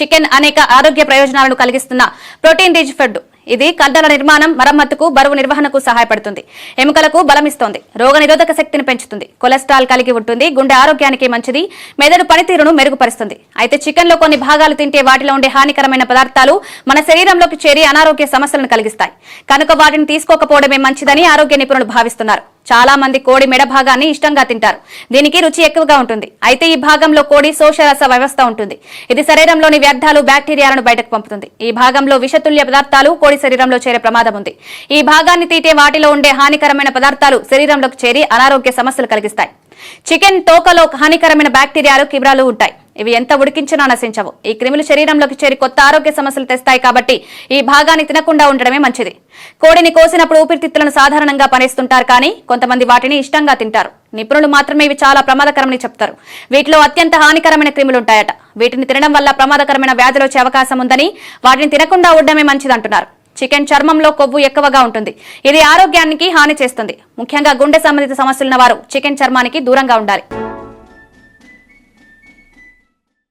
Chicken అనేక ఆరోగ్య ప్రయోజనాలను కలిగిస్తున్న ప్రోటీన్ రిచ్ ఫుడ్. ఇది కండల నిర్మాణం మరమ్మతుకు బరువు నిర్వహణకు సహాయపడుతుంది. ఎముకలకు బలమిస్తోంది. రోగ నిరోధక శక్తిని పెంచుతుంది. కొలెస్ట్రాల్ కలిగి ఉంటుంది. గుండె ఆరోగ్యానికి మంచిది. మెదడు పనితీరును మెరుగుపరుస్తుంది. అయితే చికెన్లో కొన్ని భాగాలు తింటే వాటిలో ఉండే హానికరమైన పదార్థాలు మన శరీరంలోకి చేరి అనారోగ్య సమస్యలను కలిగిస్తాయి. కనుక వాటిని తీసుకోకపోవడమే మంచిదని ఆరోగ్య నిపుణులు భావిస్తున్నారు. చాలా మంది కోడి మెడ భాగాన్ని ఇష్టంగా తింటారు. దీనికి రుచి ఎక్కువగా ఉంటుంది. అయితే ఈ భాగంలో కోడి శోషరస వ్యవస్థ ఉంటుంది. ఇది శరీరంలోని వ్యర్థాలు బ్యాక్టీరియాలను బయటకు పంపుతుంది. ఈ భాగంలో విషతుల్య పదార్థాలు కోడి శరీరంలో చేరే ప్రమాదం ఉంది. ఈ భాగాన్ని తీటే వాటిలో ఉండే హానికరమైన పదార్థాలు శరీరంలోకి చేరి అనారోగ్య సమస్యలు కలిగిస్తాయి. చికెన్ తోకలో హానికరమైన బ్యాక్టీరియాలు కిబ్రాలు ఉంటాయి. ఇవి ఎంత ఉడికించినా నశించవు. ఈ క్రిములు శరీరంలోకి చేరి కొత్త ఆరోగ్య సమస్యలు తెస్తాయి కాబట్టి ఈ భాగాన్ని తినకుండా ఉండడమే మంచిది. కోడిని కోసినప్పుడు ఊపిరితిత్తులను సాధారణంగా పనేస్తుంటారు కానీ కొంతమంది వాటిని ఇష్టంగా తింటారు. నిపుణులు మాత్రమే ఇవి చాలా ప్రమాదకరమని చెప్తారు. వీటిలో అత్యంత హానికరమైన క్రిములు ఉంటాయట. వీటిని తినడం వల్ల ప్రమాదకరమైన వ్యాధులు వచ్చే అవకాశం ఉందని వాటిని తినకుండా ఉండడమే మంచిదంటున్నారు. చికెన్ చర్మంలో కొవ్వు ఎక్కువగా ఉంటుంది. ఇది ఆరోగ్యానికి హాని చేస్తుంది. ముఖ్యంగా గుండె సంబంధిత సమస్యలున్న వారు చికెన్ చర్మానికి దూరంగా ఉండాలి.